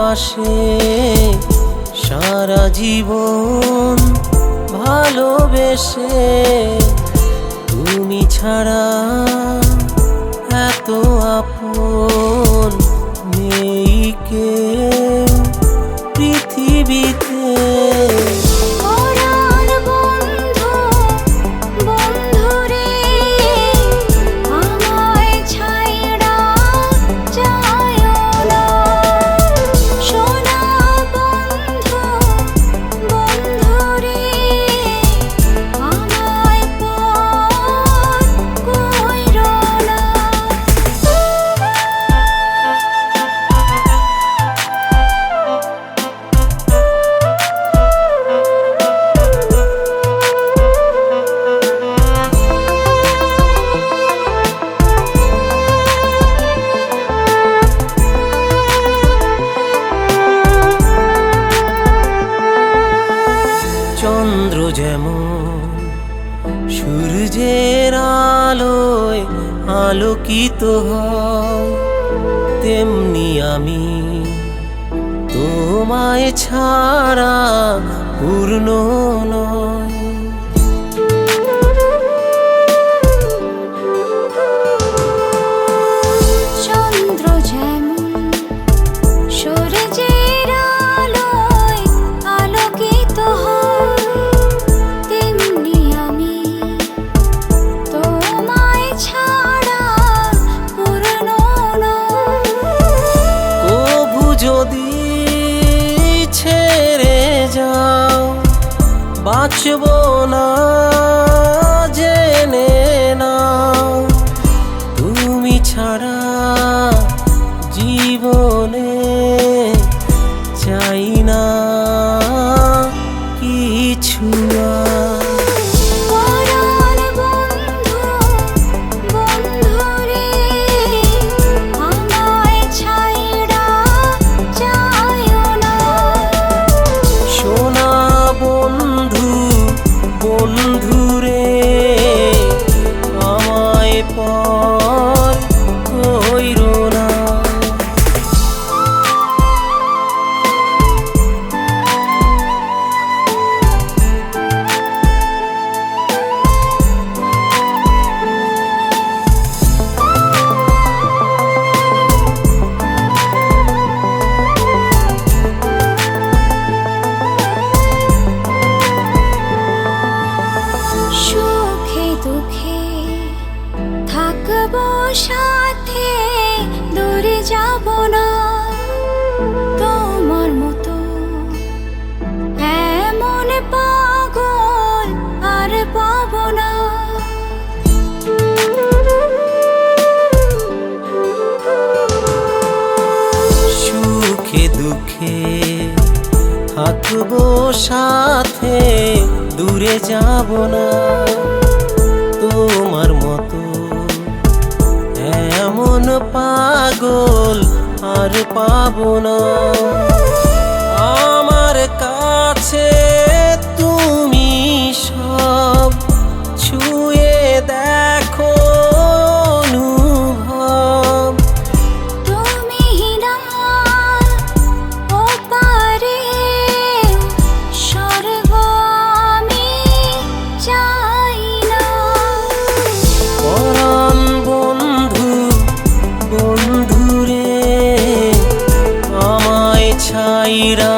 পাশে সারা জীবন ভালোবেসে তুমি ছাড়া এত আপন। আলোয় আলোকিত হয় তেমনি আমি তোমায় ছাড়া পূর্ণ নয় বাঁচব না জেনে না তুমি ছাড়া জীবনে চাই না। Oh. থাকব সাথে, দূরে যাব না। তোমার মতো এমন পাগল আর পাবো না। সুখে দুঃখে থাকব সাথে, দূরে যাব না। ছাইরা